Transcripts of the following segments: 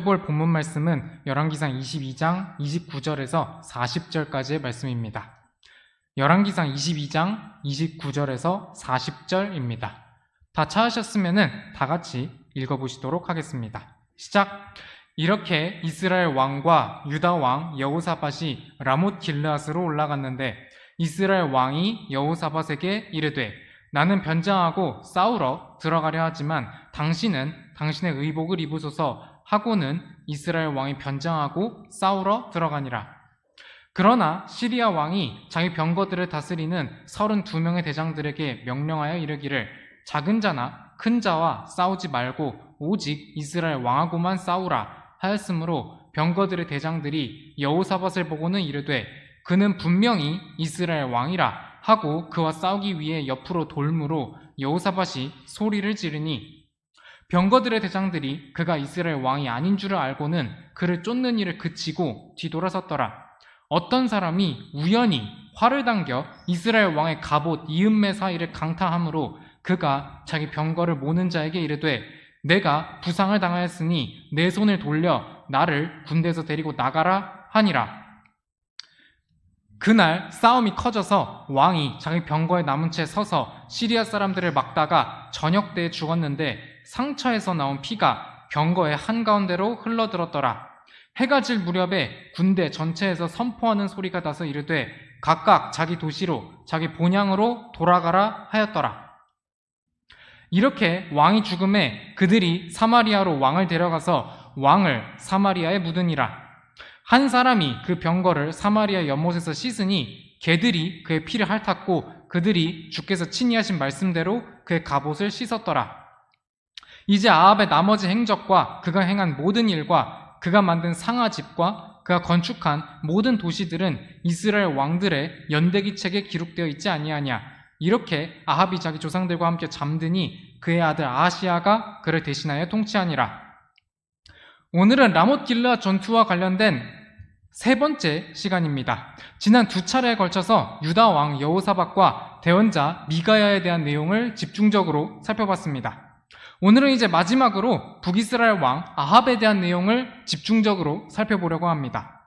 볼 본문 말씀은 열왕기상 22장 29절에서 40절까지의 말씀입니다. 열왕기상 22장 29절에서 40절입니다. 다 찾으셨으면은 다 같이 읽어보시도록 하겠습니다. 시작. 이렇게 이스라엘 왕과 유다 왕 여호사밧이 라못 길르앗으로 올라갔는데 이스라엘 왕이 여호사밧에게 이르되 나는 변장하고 싸우러 들어가려 하지만 당신은 당신의 의복을 입으소서 하고는 이스라엘 왕이 변장하고 싸우러 들어가니라. 그러나 시리아 왕이 자기 병거들을 다스리는 32명의 대장들에게 명령하여 이르기를 작은 자나 큰 자와 싸우지 말고 오직 이스라엘 왕하고만 싸우라 하였으므로 병거들의 대장들이 여호사밧을 보고는 이르되 그는 분명히 이스라엘 왕이라 하고 그와 싸우기 위해 옆으로 돌므로 여호사밧이 소리를 지르니 병거들의 대장들이 그가 이스라엘 왕이 아닌 줄을 알고는 그를 쫓는 일을 그치고 뒤돌아섰더라. 어떤 사람이 우연히 활을 당겨 이스라엘 왕의 갑옷 이음매 사이를 강타함으로 그가 자기 병거를 모는 자에게 이르되 내가 부상을 당하였으니 내 손을 돌려 나를 군대에서 데리고 나가라 하니라. 그날 싸움이 커져서 왕이 자기 병거에 남은 채 서서 시리아 사람들을 막다가 저녁 때에 죽었는데 상처에서 나온 피가 병거의 한가운데로 흘러들었더라. 해가 질 무렵에 군대 전체에서 선포하는 소리가 나서 이르되 각각 자기 도시로 자기 본향으로 돌아가라 하였더라. 이렇게 왕이 죽음에 그들이 사마리아로 왕을 데려가서 왕을 사마리아에 묻으니라. 한 사람이 그 병거를 사마리아 연못에서 씻으니 개들이 그의 피를 핥았고 그들이 주께서 친히 하신 말씀대로 그의 갑옷을 씻었더라. 이제 아합의 나머지 행적과 그가 행한 모든 일과 그가 만든 상아집과 그가 건축한 모든 도시들은 이스라엘 왕들의 연대기 책에 기록되어 있지 아니하냐. 이렇게 아합이 자기 조상들과 함께 잠드니 그의 아들 아하시아가 그를 대신하여 통치하니라. 오늘은 라못 길라 전투와 관련된 세 번째 시간입니다. 지난 두 차례에 걸쳐서 유다 왕 여호사밧과 대원자 미가야에 대한 내용을 집중적으로 살펴봤습니다. 오늘은 이제 마지막으로 북이스라엘 왕 아합에 대한 내용을 집중적으로 살펴보려고 합니다.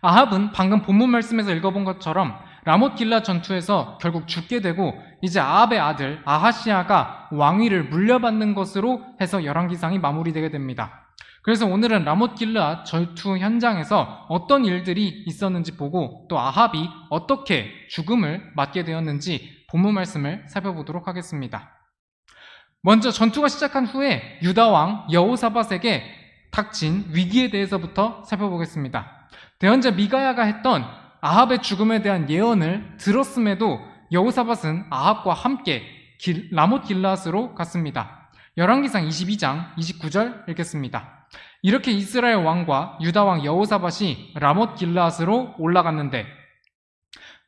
아합은 방금 본문 말씀에서 읽어본 것처럼 라못 길라 전투에서 결국 죽게 되고 이제 아합의 아들 아하시아가 왕위를 물려받는 것으로 해서 열왕기상이 마무리되게 됩니다. 그래서 오늘은 라못 길르앗 전투 현장에서 어떤 일들이 있었는지 보고 또 아합이 어떻게 죽음을 맞게 되었는지 본문 말씀을 살펴보도록 하겠습니다. 먼저 전투가 시작한 후에 유다 왕 여호사밧에게 닥친 위기에 대해서부터 살펴보겠습니다. 대언자 미가야가 했던 아합의 죽음에 대한 예언을 들었음에도 여호사밧은 아합과 함께 길, 라못 길라스로 갔습니다. 열왕기상 22장 29절 읽겠습니다. 이렇게 이스라엘 왕과 유다 왕 여호사밧이 라못 길라스로 올라갔는데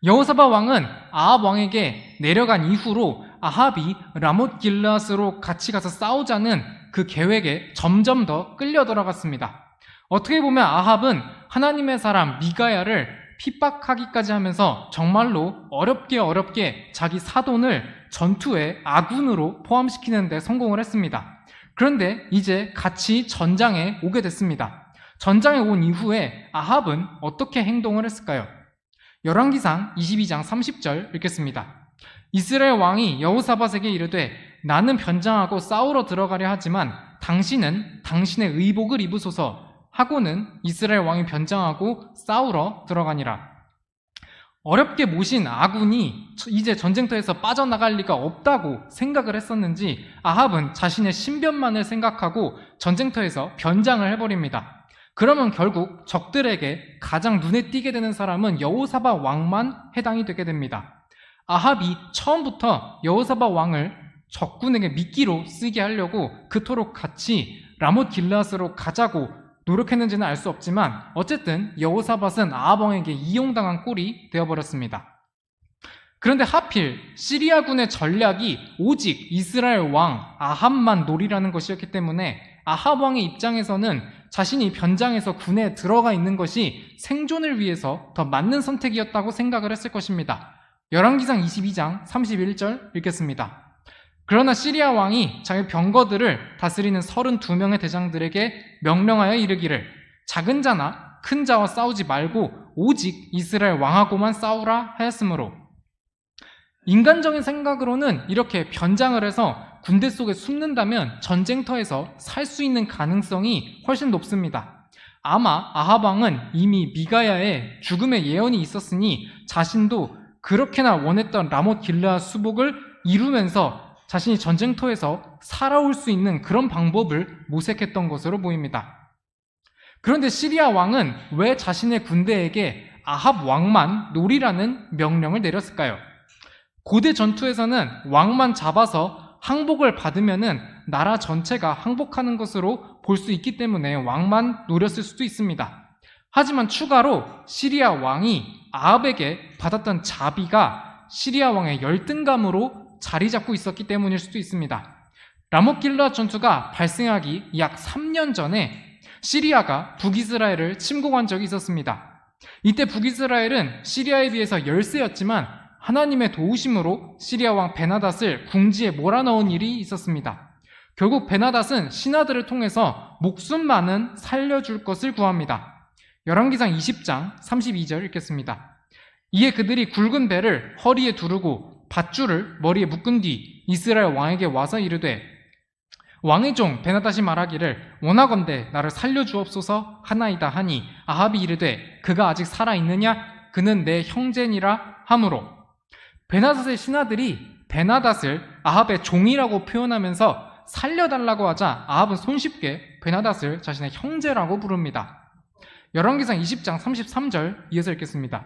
여호사밧 왕은 아합 왕에게 내려간 이후로 아합이 라못 길라스로 같이 가서 싸우자는 그 계획에 점점 더 끌려 들어갔습니다. 어떻게 보면 아합은 하나님의 사람 미가야를 핍박하기까지 하면서 정말로 어렵게 어렵게 자기 사돈을 전투의 아군으로 포함시키는데 성공을 했습니다. 그런데 이제 같이 전장에 오게 됐습니다. 전장에 온 이후에 아합은 어떻게 행동을 했을까요? 열왕기상 22장 30절 읽겠습니다. 이스라엘 왕이 여호사밧에게 이르되 나는 변장하고 싸우러 들어가려 하지만 당신은 당신의 의복을 입으소서 하고는 이스라엘 왕이 변장하고 싸우러 들어가니라. 어렵게 모신 아군이 이제 전쟁터에서 빠져나갈 리가 없다고 생각을 했었는지 아합은 자신의 신변만을 생각하고 전쟁터에서 변장을 해버립니다. 그러면 결국 적들에게 가장 눈에 띄게 되는 사람은 여호사밧 왕만 해당이 되게 됩니다. 아합이 처음부터 여호사밧 왕을 적군에게 미끼로 쓰게 하려고 그토록 같이 라못 길라스로 가자고 노력했는지는 알 수 없지만 어쨌든 여호사밧은 아합 왕에게 이용당한 꼴이 되어버렸습니다. 그런데 하필 시리아군의 전략이 오직 이스라엘 왕 아합만 노리라는 것이었기 때문에 아합 왕의 입장에서는 자신이 변장해서 군에 들어가 있는 것이 생존을 위해서 더 맞는 선택이었다고 생각을 했을 것입니다. 열왕기상 22장 31절 읽겠습니다. 그러나 시리아 왕이 자기 병거들을 다스리는 32명의 대장들에게 명령하여 이르기를 작은 자나 큰 자와 싸우지 말고 오직 이스라엘 왕하고만 싸우라 하였으므로 인간적인 생각으로는 이렇게 변장을 해서 군대 속에 숨는다면 전쟁터에서 살 수 있는 가능성이 훨씬 높습니다. 아마 아합 왕은 이미 미가야의 죽음의 예언이 있었으니 자신도 그렇게나 원했던 라못 길르아 수복을 이루면서 자신이 전쟁터에서 살아올 수 있는 그런 방법을 모색했던 것으로 보입니다. 그런데 시리아 왕은 왜 자신의 군대에게 아합 왕만 노리라는 명령을 내렸을까요? 고대 전투에서는 왕만 잡아서 항복을 받으면은 나라 전체가 항복하는 것으로 볼 수 있기 때문에 왕만 노렸을 수도 있습니다. 하지만 추가로 시리아 왕이 아합에게 받았던 자비가 시리아 왕의 열등감으로 자리 잡고 있었기 때문일 수도 있습니다. 라모길라 전투가 발생하기 약 3년 전에 시리아가 북이스라엘을 침공한 적이 있었습니다. 이때 북이스라엘은 시리아에 비해서 열세였지만 하나님의 도우심으로 시리아 왕 베나닷을 궁지에 몰아넣은 일이 있었습니다. 결국 베나닷은 신하들을 통해서 목숨만은 살려줄 것을 구합니다. 열왕기상 20장 32절 읽겠습니다. 이에 그들이 굵은 배를 허리에 두르고 밧줄을 머리에 묶은 뒤 이스라엘 왕에게 와서 이르되 왕의 종 베나닷이 말하기를 원하건대 나를 살려주옵소서 하나이다 하니 아합이 이르되 그가 아직 살아 있느냐 그는 내 형제니라 하므로 베나닷의 신하들이 베나닷을 아합의 종이라고 표현하면서 살려달라고 하자 아합은 손쉽게 베나닷을 자신의 형제라고 부릅니다. 열왕기상 20장 33절 이어서 읽겠습니다.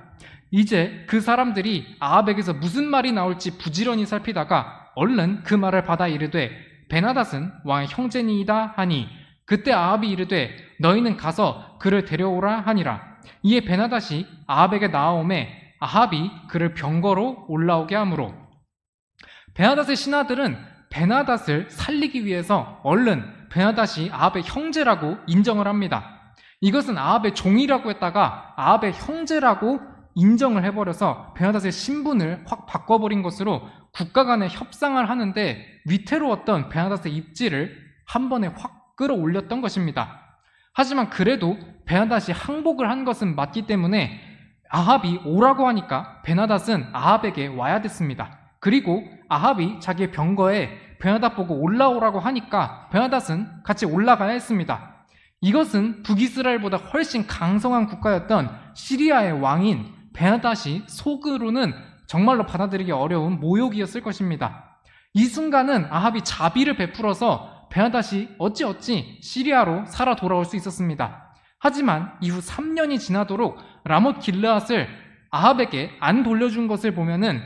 이제 그 사람들이 아합에게서 무슨 말이 나올지 부지런히 살피다가 얼른 그 말을 받아 이르되 베나닷은 왕의 형제니이다 하니 그때 아합이 이르되 너희는 가서 그를 데려오라 하니라. 이에 베나닷이 아합에게 나아오매 아합이 그를 병거로 올라오게 하므로 베나닷의 신하들은 베나닷을 살리기 위해서 얼른 베나닷이 아합의 형제라고 인정을 합니다. 이것은 아합의 종이라고 했다가 아합의 형제라고 인정을 해버려서 베나닷의 신분을 확 바꿔버린 것으로 국가 간의 협상을 하는데 위태로웠던 베나닷의 입지를 한 번에 확 끌어올렸던 것입니다. 하지만 그래도 베나닷이 항복을 한 것은 맞기 때문에 아합이 오라고 하니까 베나닷은 아합에게 와야 됐습니다. 그리고 아합이 자기의 병거에 베나닷 보고 올라오라고 하니까 베나닷은 같이 올라가야 했습니다. 이것은 북이스라엘보다 훨씬 강성한 국가였던 시리아의 왕인 베나닷이 속으로는 정말로 받아들이기 어려운 모욕이었을 것입니다. 이 순간은 아합이 자비를 베풀어서 베나닷이 어찌어찌 시리아로 살아 돌아올 수 있었습니다. 하지만 이후 3년이 지나도록 라못 길르앗을 아합에게 안 돌려준 것을 보면은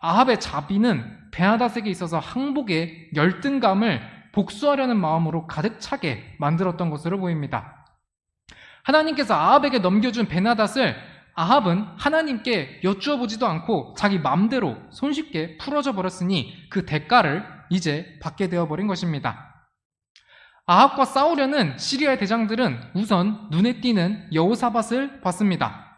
아합의 자비는 베나닷에게 있어서 항복의 열등감을 복수하려는 마음으로 가득 차게 만들었던 것으로 보입니다. 하나님께서 아합에게 넘겨준 베나닷을 아합은 하나님께 여쭈어 보지도 않고 자기 맘대로 손쉽게 풀어져 버렸으니 그 대가를 이제 받게 되어 버린 것입니다. 아합과 싸우려는 시리아의 대장들은 우선 눈에 띄는 여호사밧을 봤습니다.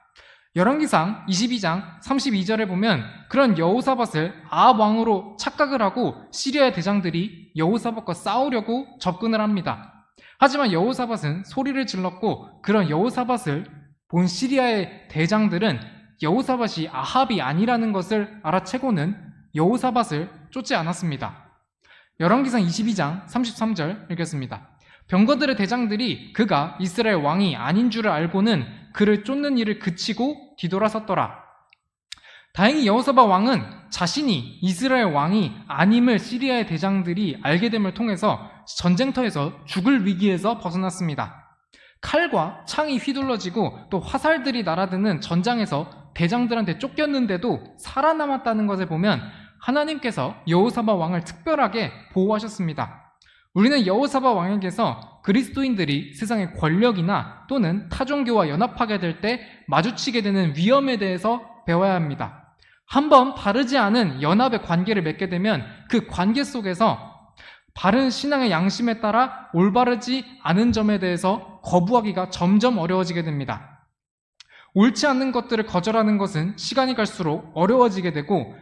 열왕기상 22장 32절에 보면 그런 여호사밧을 아합 왕으로 착각을 하고 시리아의 대장들이 여호사밧과 싸우려고 접근을 합니다. 하지만 여호사밧은 소리를 질렀고 그런 여호사밧을 본 시리아의 대장들은 여호사밧이 아합이 아니라는 것을 알아채고는 여호사밧을 쫓지 않았습니다. 열왕기상 22장 33절 읽겠습니다. 병거들의 대장들이 그가 이스라엘 왕이 아닌 줄을 알고는 그를 쫓는 일을 그치고 뒤돌아섰더라. 다행히 여호사밧 왕은 자신이 이스라엘 왕이 아님을 시리아의 대장들이 알게 됨을 통해서 전쟁터에서 죽을 위기에서 벗어났습니다. 칼과 창이 휘둘러지고 또 화살들이 날아드는 전장에서 대장들한테 쫓겼는데도 살아남았다는 것을 보면 하나님께서 여호사밧 왕을 특별하게 보호하셨습니다. 우리는 여호사밧 왕에게서 그리스도인들이 세상의 권력이나 또는 타종교와 연합하게 될 때 마주치게 되는 위험에 대해서 배워야 합니다. 한번 바르지 않은 연합의 관계를 맺게 되면 그 관계 속에서 바른 신앙의 양심에 따라 올바르지 않은 점에 대해서 거부하기가 점점 어려워지게 됩니다. 옳지 않는 것들을 거절하는 것은 시간이 갈수록 어려워지게 되고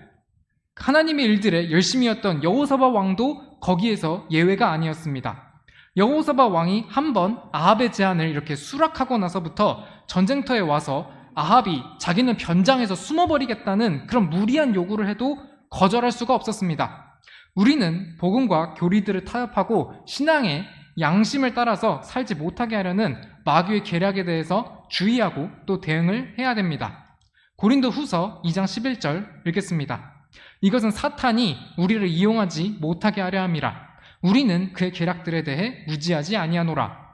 하나님의 일들에 열심히 했던 여호사밧 왕도 거기에서 예외가 아니었습니다. 여호사밧 왕이 한 번 아합의 제안을 이렇게 수락하고 나서부터 전쟁터에 와서 아합이 자기는 변장해서 숨어버리겠다는 그런 무리한 요구를 해도 거절할 수가 없었습니다. 우리는 복음과 교리들을 타협하고 신앙의 양심을 따라서 살지 못하게 하려는 마귀의 계략에 대해서 주의하고 또 대응을 해야 됩니다. 고린도 후서 2장 11절 읽겠습니다. 이것은 사탄이 우리를 이용하지 못하게 하려 함이라. 우리는 그의 계략들에 대해 무지하지 아니하노라.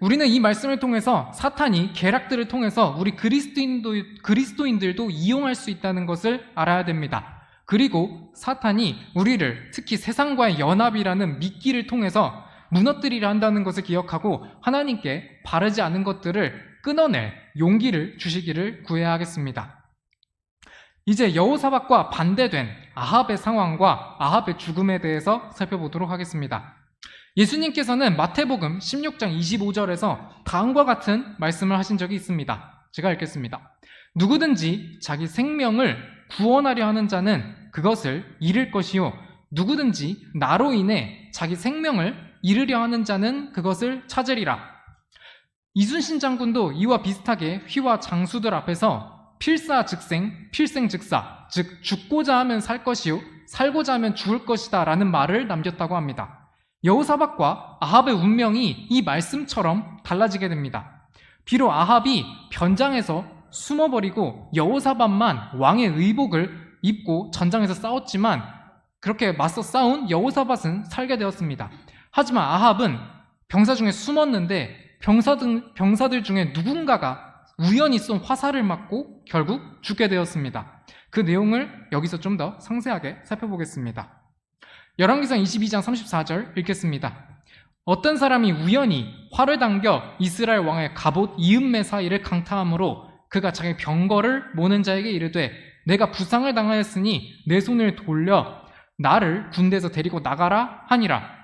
우리는 이 말씀을 통해서 사탄이 계략들을 통해서 우리 그리스도인도, 그리스도인들도 이용할 수 있다는 것을 알아야 됩니다. 그리고 사탄이 우리를 특히 세상과의 연합이라는 미끼를 통해서 무너뜨리려 한다는 것을 기억하고 하나님께 바르지 않은 것들을 끊어낼 용기를 주시기를 구해야 하겠습니다. 이제 여호사박과 반대된 아합의 상황과 아합의 죽음에 대해서 살펴보도록 하겠습니다. 예수님께서는 마태복음 16장 25절에서 다음과 같은 말씀을 하신 적이 있습니다. 제가 읽겠습니다. 누구든지 자기 생명을 구원하려 하는 자는 그것을 잃을 것이요. 누구든지 나로 인해 자기 생명을 잃으려 하는 자는 그것을 찾으리라. 이순신 장군도 이와 비슷하게 휘와 장수들 앞에서 필사 즉생, 필생 즉사, 즉 죽고자 하면 살 것이요, 살고자 하면 죽을 것이다 라는 말을 남겼다고 합니다. 여호사박과 아합의 운명이 이 말씀처럼 달라지게 됩니다. 비록 아합이 변장해서 숨어버리고 여호사박만 왕의 의복을 입고 전장에서 싸웠지만 그렇게 맞서 싸운 여호사밭은 살게 되었습니다. 하지만 아합은 병사 중에 숨었는데 병사들, 병사들 중에 누군가가 우연히 쏜 화살을 맞고 결국 죽게 되었습니다. 그 내용을 여기서 좀 더 상세하게 살펴보겠습니다. 열왕기상 22장 34절 읽겠습니다. 어떤 사람이 우연히 활을 당겨 이스라엘 왕의 갑옷 이음매 사이를 강타함으로 그가 자기 병거를 모는 자에게 이르되 내가 부상을 당하였으니 내 손을 돌려 나를 군대에서 데리고 나가라 하니라.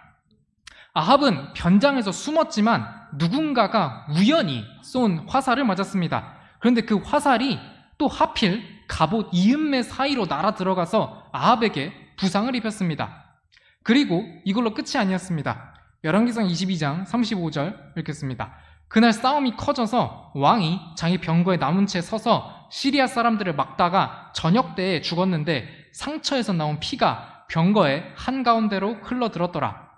아합은 변장에서 숨었지만 누군가가 우연히 쏜 화살을 맞았습니다. 그런데 그 화살이 또 하필 갑옷 이음매 사이로 날아 들어가서 아합에게 부상을 입혔습니다. 그리고 이걸로 끝이 아니었습니다. 열왕기상 22장 35절 읽겠습니다. 그날 싸움이 커져서 왕이 자기 병거에 남은 채 서서 시리아 사람들을 막다가 저녁 때에 죽었는데 상처에서 나온 피가 병거의 한가운데로 흘러들었더라.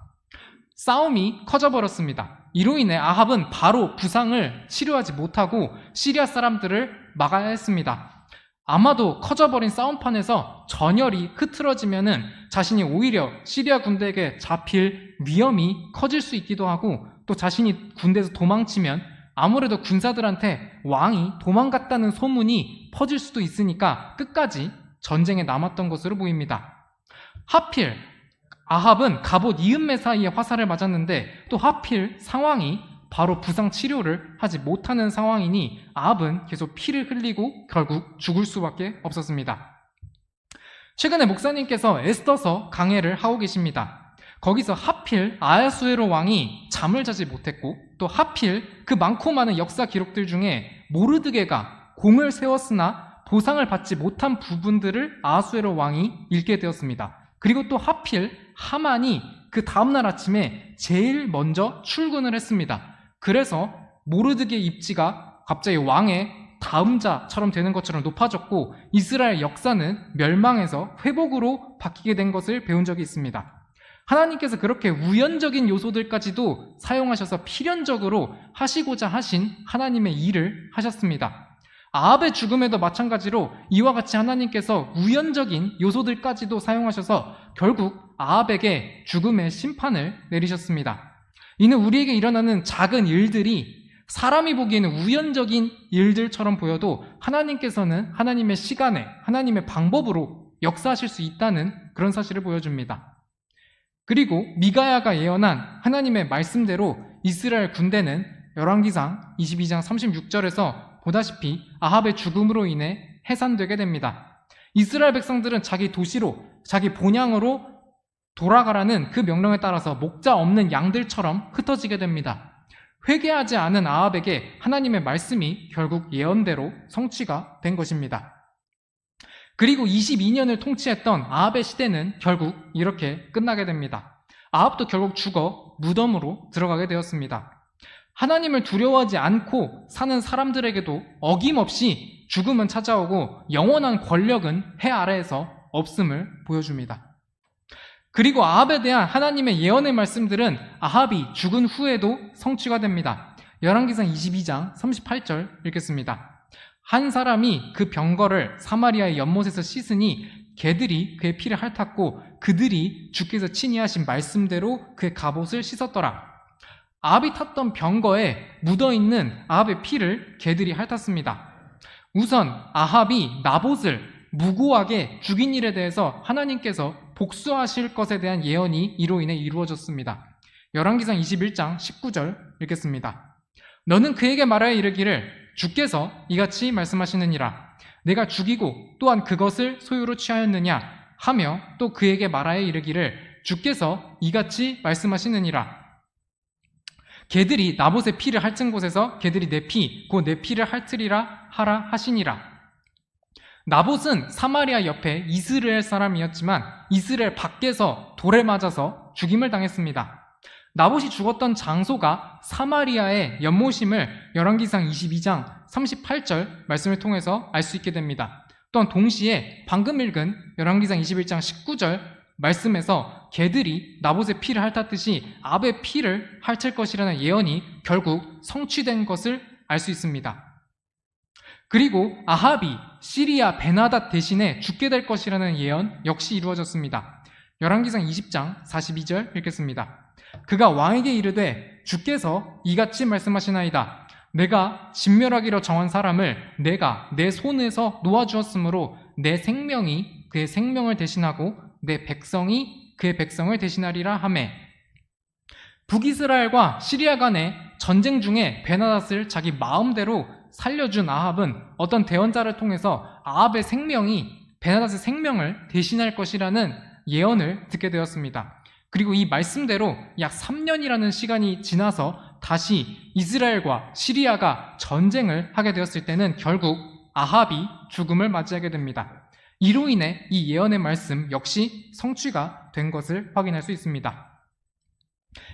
싸움이 커져버렸습니다. 이로 인해 아합은 바로 부상을 치료하지 못하고 시리아 사람들을 막아야 했습니다. 아마도 커져버린 싸움판에서 전열이 흐트러지면은 자신이 오히려 시리아 군대에게 잡힐 위험이 커질 수 있기도 하고 또 자신이 군대에서 도망치면 아무래도 군사들한테 왕이 도망갔다는 소문이 퍼질 수도 있으니까 끝까지 전쟁에 남았던 것으로 보입니다. 하필 아합은 갑옷 이음매 사이에 화살을 맞았는데 또 하필 상황이 바로 부상 치료를 하지 못하는 상황이니 아합은 계속 피를 흘리고 결국 죽을 수밖에 없었습니다. 최근에 목사님께서 에스더서 강해를 하고 계십니다. 거기서 하필 아야수에로 왕이 잠을 자지 못했고 또 하필 그 많고 많은 역사 기록들 중에 모르드게가 공을 세웠으나 보상을 받지 못한 부분들을 아하수에로 왕이 읽게 되었습니다. 그리고 또 하필 하만이 그 다음날 아침에 제일 먼저 출근을 했습니다. 그래서 모르드게의 입지가 갑자기 왕의 다음자처럼 되는 것처럼 높아졌고 이스라엘 역사는 멸망에서 회복으로 바뀌게 된 것을 배운 적이 있습니다. 하나님께서 그렇게 우연적인 요소들까지도 사용하셔서 필연적으로 하시고자 하신 하나님의 일을 하셨습니다. 아합의 죽음에도 마찬가지로 이와 같이 하나님께서 우연적인 요소들까지도 사용하셔서 결국 아합에게 죽음의 심판을 내리셨습니다. 이는 우리에게 일어나는 작은 일들이 사람이 보기에는 우연적인 일들처럼 보여도 하나님께서는 하나님의 시간에, 하나님의 방법으로 역사하실 수 있다는 그런 사실을 보여줍니다. 그리고 미가야가 예언한 하나님의 말씀대로 이스라엘 군대는 열왕기상 22장 36절에서 보다시피 아합의 죽음으로 인해 해산되게 됩니다. 이스라엘 백성들은 자기 도시로, 자기 본향으로 돌아가라는 그 명령에 따라서 목자 없는 양들처럼 흩어지게 됩니다. 회개하지 않은 아합에게 하나님의 말씀이 결국 예언대로 성취가 된 것입니다. 그리고 22년을 통치했던 아합의 시대는 결국 이렇게 끝나게 됩니다. 아합도 결국 죽어 무덤으로 들어가게 되었습니다. 하나님을 두려워하지 않고 사는 사람들에게도 어김없이 죽음은 찾아오고 영원한 권력은 해 아래에서 없음을 보여줍니다. 그리고 아합에 대한 하나님의 예언의 말씀들은 아합이 죽은 후에도 성취가 됩니다. 열왕기상 22장 38절 읽겠습니다. 한 사람이 그 병거를 사마리아의 연못에서 씻으니 개들이 그의 피를 핥았고 그들이 주께서 친히 하신 말씀대로 그의 갑옷을 씻었더라. 아합이 탔던 병거에 묻어있는 아합의 피를 개들이 핥았습니다. 우선 아합이 나봇을 무고하게 죽인 일에 대해서 하나님께서 복수하실 것에 대한 예언이 이로 인해 이루어졌습니다. 열왕기상 21장 19절 읽겠습니다. 너는 그에게 말하여 이르기를 주께서 이같이 말씀하시느니라 내가 죽이고 또한 그것을 소유로 취하였느냐 하며 또 그에게 말하여 이르기를 주께서 이같이 말씀하시느니라 개들이 나봇의 피를 핥은 곳에서 개들이 내 피, 곧 내 피를 핥으리라 하라 하시니라. 나봇은 사마리아 옆에 이스라엘 사람이었지만 이스라엘 밖에서 돌에 맞아서 죽임을 당했습니다. 나봇이 죽었던 장소가 사마리아의 연못임을 열왕기상 22장 38절 말씀을 통해서 알 수 있게 됩니다. 또한 동시에 방금 읽은 열왕기상 21장 19절 말씀에서 개들이 나봇의 피를 핥았듯이 아베의 피를 핥을 것이라는 예언이 결국 성취된 것을 알 수 있습니다. 그리고 아합이 시리아 베나닷 대신에 죽게 될 것이라는 예언 역시 이루어졌습니다. 열왕기상 20장 42절 읽겠습니다. 그가 왕에게 이르되 주께서 이같이 말씀하시나이다. 내가 진멸하기로 정한 사람을 내가 내 손에서 놓아주었으므로 내 생명이 그의 생명을 대신하고 내 백성이 그의 백성을 대신하리라 하매 북이스라엘과 시리아 간의 전쟁 중에 베나닷을 자기 마음대로 살려준 아합은 어떤 대원자를 통해서 아합의 생명이 베나닷의 생명을 대신할 것이라는 예언을 듣게 되었습니다. 그리고 이 말씀대로 약 3년이라는 시간이 지나서 다시 이스라엘과 시리아가 전쟁을 하게 되었을 때는 결국 아합이 죽음을 맞이하게 됩니다. 이로 인해 이 예언의 말씀 역시 성취가 된 것을 확인할 수 있습니다.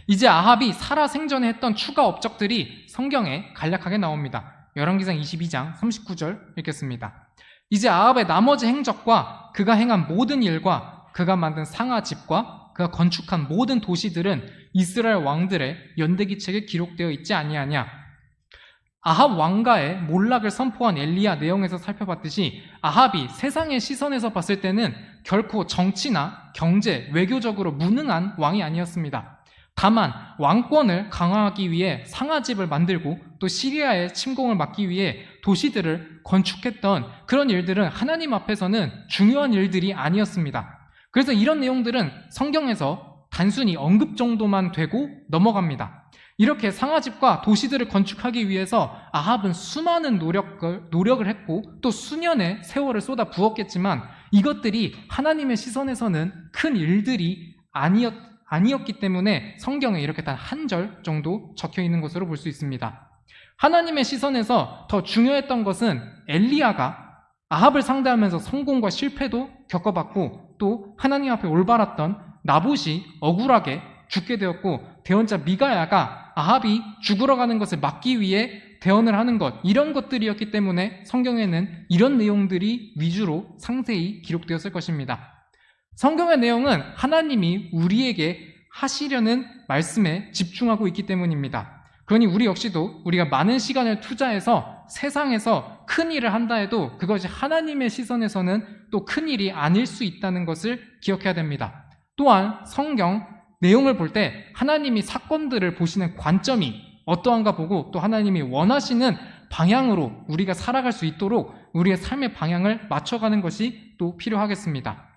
이제 아합이 살아 생전에 했던 추가 업적들이 성경에 간략하게 나옵니다. 열왕기상 22장 39절 읽겠습니다. 이제 아합의 나머지 행적과 그가 행한 모든 일과 그가 만든 상아집과 그가 건축한 모든 도시들은 이스라엘 왕들의 연대기 책에 기록되어 있지 아니하냐. 아합 왕가의 몰락을 선포한 엘리야 내용에서 살펴봤듯이 아합이 세상의 시선에서 봤을 때는 결코 정치나 경제, 외교적으로 무능한 왕이 아니었습니다. 다만 왕권을 강화하기 위해 상아집을 만들고 또 시리아의 침공을 막기 위해 도시들을 건축했던 그런 일들은 하나님 앞에서는 중요한 일들이 아니었습니다. 그래서 이런 내용들은 성경에서 단순히 언급 정도만 되고 넘어갑니다. 이렇게 상아집과 도시들을 건축하기 위해서 아합은 수많은 노력을, 노력을 했고 또 수년의 세월을 쏟아 부었겠지만 이것들이 하나님의 시선에서는 큰 일들이 아니었, 아니었기 때문에 성경에 이렇게 단 한 절 정도 적혀 있는 것으로 볼 수 있습니다. 하나님의 시선에서 더 중요했던 것은 엘리야가 아합을 상대하면서 성공과 실패도 겪어봤고 또 하나님 앞에 올바랐던 나봇이 억울하게 죽게 되었고 대원자 미가야가 아합이 죽으러 가는 것을 막기 위해 대언을 하는 것 이런 것들이었기 때문에 성경에는 이런 내용들이 위주로 상세히 기록되었을 것입니다. 성경의 내용은 하나님이 우리에게 하시려는 말씀에 집중하고 있기 때문입니다. 그러니 우리 역시도 우리가 많은 시간을 투자해서 세상에서 큰 일을 한다 해도 그것이 하나님의 시선에서는 또 큰 일이 아닐 수 있다는 것을 기억해야 됩니다. 또한 성경 내용을 볼 때 하나님이 사건들을 보시는 관점이 어떠한가 보고 또 하나님이 원하시는 방향으로 우리가 살아갈 수 있도록 우리의 삶의 방향을 맞춰가는 것이 또 필요하겠습니다.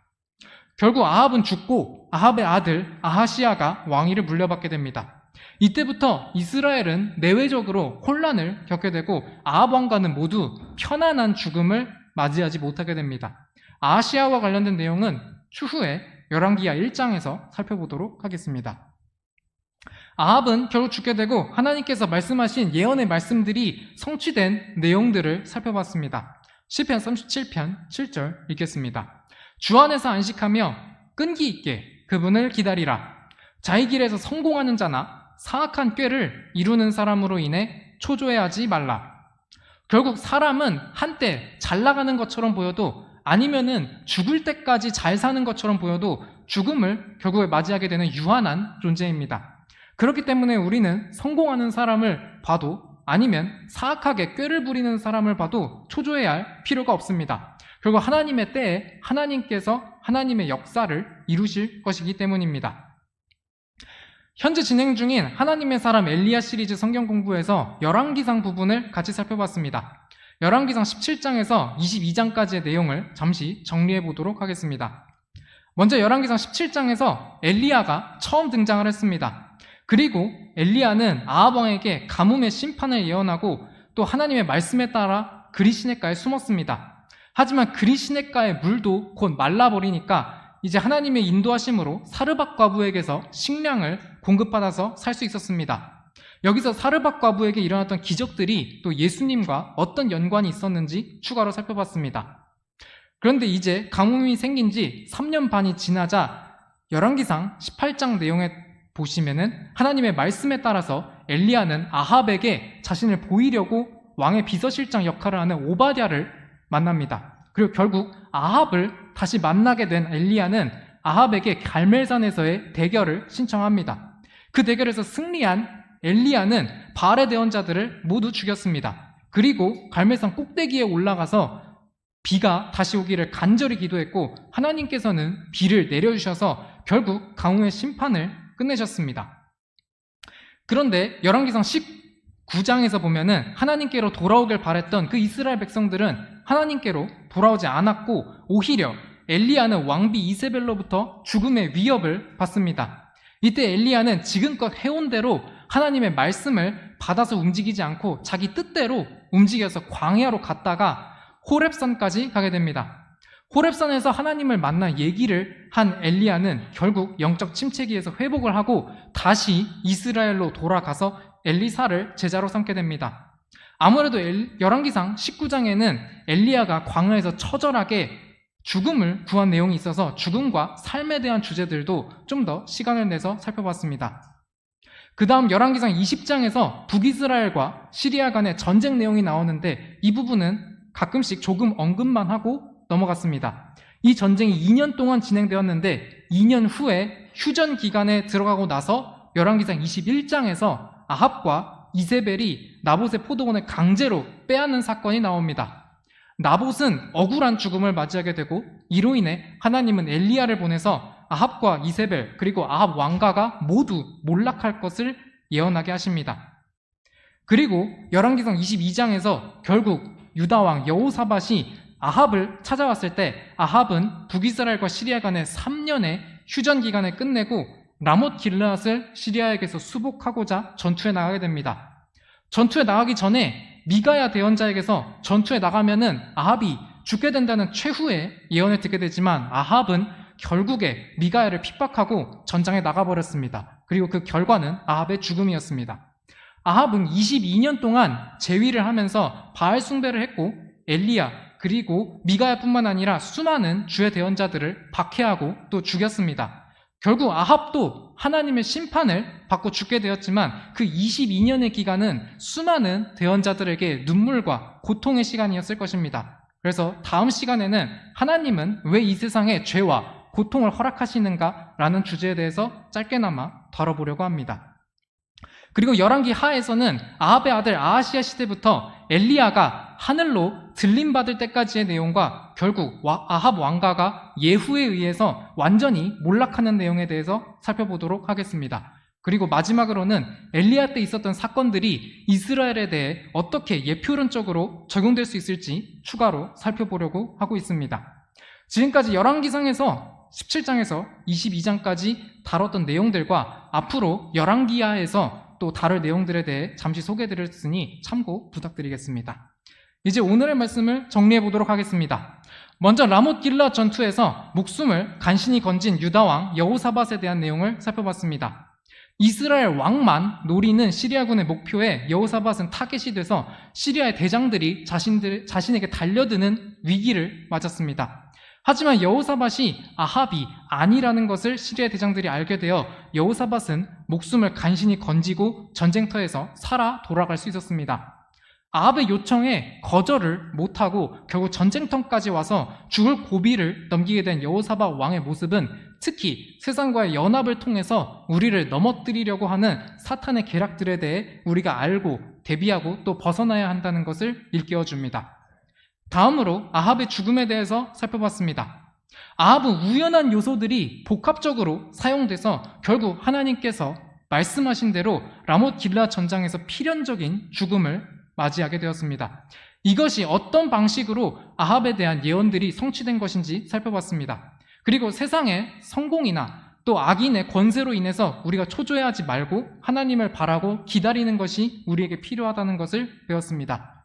결국 아합은 죽고 아합의 아들 아하시아가 왕위를 물려받게 됩니다. 이때부터 이스라엘은 내외적으로 혼란을 겪게 되고 아합 왕가는 모두 편안한 죽음을 맞이하지 못하게 됩니다. 아하시아와 관련된 내용은 추후에 열왕기야 1장에서 살펴보도록 하겠습니다. 아합은 결국 죽게 되고 하나님께서 말씀하신 예언의 말씀들이 성취된 내용들을 살펴봤습니다. 시편 37편 7절 읽겠습니다. 주 안에서 안식하며 끈기 있게 그분을 기다리라. 자기 길에서 성공하는 자나 사악한 꾀를 이루는 사람으로 인해 초조해하지 말라. 결국 사람은 한때 잘 나가는 것처럼 보여도 아니면은 죽을 때까지 잘 사는 것처럼 보여도 죽음을 결국에 맞이하게 되는 유한한 존재입니다. 그렇기 때문에 우리는 성공하는 사람을 봐도 아니면 사악하게 꾀를 부리는 사람을 봐도 초조해야 할 필요가 없습니다. 결국 하나님의 때에 하나님께서 하나님의 역사를 이루실 것이기 때문입니다. 현재 진행 중인 하나님의 사람 엘리야 시리즈 성경 공부에서 열왕기상 부분을 같이 살펴봤습니다. 열왕기상 17장에서 22장까지의 내용을 잠시 정리해 보도록 하겠습니다. 먼저 열왕기상 17장에서 엘리야가 처음 등장을 했습니다. 그리고 엘리야는 아합 왕에게 가뭄의 심판을 예언하고 또 하나님의 말씀에 따라 그리시네가에 숨었습니다. 하지만 그리시네가의 물도 곧 말라버리니까 이제 하나님의 인도하심으로 사르밧 과부에게서 식량을 공급받아서 살 수 있었습니다. 여기서 사르밧 과부에게 일어났던 기적들이 또 예수님과 어떤 연관이 있었는지 추가로 살펴봤습니다. 그런데 이제 가뭄이 생긴 지 3년 반이 지나자 열왕기상 18장 내용에 보시면은 하나님의 말씀에 따라서 엘리야는 아합에게 자신을 보이려고 왕의 비서실장 역할을 하는 오바댜를 만납니다. 그리고 결국 아합을 다시 만나게 된 엘리야는 아합에게 갈멜산에서의 대결을 신청합니다. 그 대결에서 승리한 엘리야는 바알의 대원자들을 모두 죽였습니다. 그리고 갈멜산 꼭대기에 올라가서 비가 다시 오기를 간절히 기도했고 하나님께서는 비를 내려주셔서 결국 강우의 심판을 끝내셨습니다. 그런데 열왕기상 19장에서 보면은 하나님께로 돌아오길 바랬던 그 이스라엘 백성들은 하나님께로 돌아오지 않았고 오히려 엘리야는 왕비 이세벨로부터 죽음의 위협을 받습니다. 이때 엘리야는 지금껏 해온 대로 하나님의 말씀을 받아서 움직이지 않고 자기 뜻대로 움직여서 광야로 갔다가 호렙산까지 가게 됩니다. 호렙산에서 하나님을 만나 얘기를 한 엘리야는 결국 영적 침체기에서 회복을 하고 다시 이스라엘로 돌아가서 엘리사를 제자로 삼게 됩니다. 아무래도 열왕기상 19장에는 엘리야가 광야에서 처절하게 죽음을 구한 내용이 있어서 죽음과 삶에 대한 주제들도 좀 더 시간을 내서 살펴봤습니다. 그 다음 열왕기상 20장에서 북이스라엘과 시리아 간의 전쟁 내용이 나오는데 이 부분은 가끔씩 조금 언급만 하고 넘어갔습니다. 이 전쟁이 2년 동안 진행되었는데 2년 후에 휴전 기간에 들어가고 나서 열왕기상 21장에서 아합과 이세벨이 나봇의 포도원을 강제로 빼앗는 사건이 나옵니다. 나봇은 억울한 죽음을 맞이하게 되고 이로 인해 하나님은 엘리야를 보내서 아합과 이세벨 그리고 아합 왕가가 모두 몰락할 것을 예언하게 하십니다. 그리고 열왕기상 22장에서 결국 유다 왕 여호사밧이 아합을 찾아왔을 때 아합은 북이스라엘과 시리아 간의 3년의 휴전 기간을 끝내고 라못 길르앗을 시리아에게서 수복하고자 전투에 나가게 됩니다. 전투에 나가기 전에 미가야 대원자에게서 전투에 나가면은 아합이 죽게 된다는 최후의 예언을 듣게 되지만 아합은 결국에 미가야를 핍박하고 전장에 나가버렸습니다. 그리고 그 결과는 아합의 죽음이었습니다. 아합은 22년 동안 재위를 하면서 바알 숭배를 했고 엘리야 그리고 미가야뿐만 아니라 수많은 주의 대원자들을 박해하고 또 죽였습니다. 결국 아합도 하나님의 심판을 받고 죽게 되었지만 그 22년의 기간은 수많은 대원자들에게 눈물과 고통의 시간이었을 것입니다. 그래서 다음 시간에는 하나님은 왜 이 세상에 죄와 고통을 허락하시는가 라는 주제에 대해서 짧게나마 다뤄보려고 합니다. 그리고 열왕기 하에서는 아합의 아들 아하시아 시대부터 엘리야가 하늘로 들림 받을 때까지의 내용과 결국 아합 왕가가 예후에 의해서 완전히 몰락하는 내용에 대해서 살펴보도록 하겠습니다. 그리고 마지막으로는 엘리야 때 있었던 사건들이 이스라엘에 대해 어떻게 예표론적으로 적용될 수 있을지 추가로 살펴보려고 하고 있습니다. 지금까지 열왕기상에서 17장에서 22장까지 다뤘던 내용들과 앞으로 열왕기하에서 또 다룰 내용들에 대해 잠시 소개해드렸으니 참고 부탁드리겠습니다. 이제 오늘의 말씀을 정리해 보도록 하겠습니다. 먼저 라못 길라 전투에서 목숨을 간신히 건진 유다왕 여호사밧에 대한 내용을 살펴봤습니다. 이스라엘 왕만 노리는 시리아군의 목표에 여호사밧은 타겟이 돼서 시리아의 대장들이 자신들, 자신에게 달려드는 위기를 맞았습니다. 하지만 여호사밧이 아합이 아니라는 것을 시리아 대장들이 알게 되어 여호사밧은 목숨을 간신히 건지고 전쟁터에서 살아 돌아갈 수 있었습니다. 아합의 요청에 거절을 못하고 결국 전쟁터까지 와서 죽을 고비를 넘기게 된 여호사밧 왕의 모습은 특히 세상과의 연합을 통해서 우리를 넘어뜨리려고 하는 사탄의 계략들에 대해 우리가 알고 대비하고 또 벗어나야 한다는 것을 일깨워 줍니다. 다음으로 아합의 죽음에 대해서 살펴봤습니다. 아합은 우연한 요소들이 복합적으로 사용돼서 결국 하나님께서 말씀하신 대로 라못 길라 전장에서 필연적인 죽음을 맞이하게 되었습니다. 이것이 어떤 방식으로 아합에 대한 예언들이 성취된 것인지 살펴봤습니다. 그리고 세상의 성공이나 또 악인의 권세로 인해서 우리가 초조해하지 말고 하나님을 바라고 기다리는 것이 우리에게 필요하다는 것을 배웠습니다.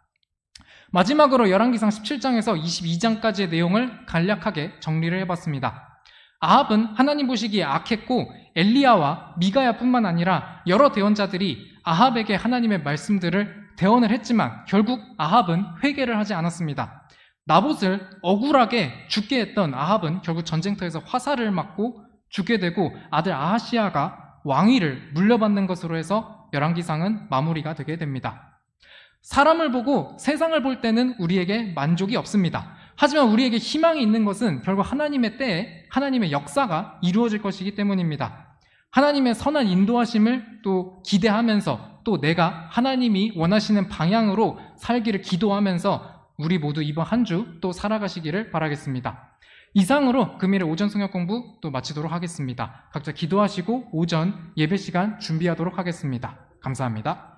마지막으로 열왕기상 17장에서 22장까지의 내용을 간략하게 정리를 해봤습니다. 아합은 하나님 보시기에 악했고 엘리야와 미가야뿐만 아니라 여러 대원자들이 아합에게 하나님의 말씀들을 대언을 했지만 결국 아합은 회개를 하지 않았습니다. 나봇을 억울하게 죽게 했던 아합은 결국 전쟁터에서 화살을 맞고 죽게 되고 아들 아하시아가 왕위를 물려받는 것으로 해서 열왕기상은 마무리가 되게 됩니다. 사람을 보고 세상을 볼 때는 우리에게 만족이 없습니다. 하지만 우리에게 희망이 있는 것은 결국 하나님의 때에 하나님의 역사가 이루어질 것이기 때문입니다. 하나님의 선한 인도하심을 또 기대하면서 또 내가 하나님이 원하시는 방향으로 살기를 기도하면서 우리 모두 이번 한 주 또 살아가시기를 바라겠습니다. 이상으로 금일의 오전 성역 공부 또 마치도록 하겠습니다. 각자 기도하시고 오전 예배 시간 준비하도록 하겠습니다. 감사합니다.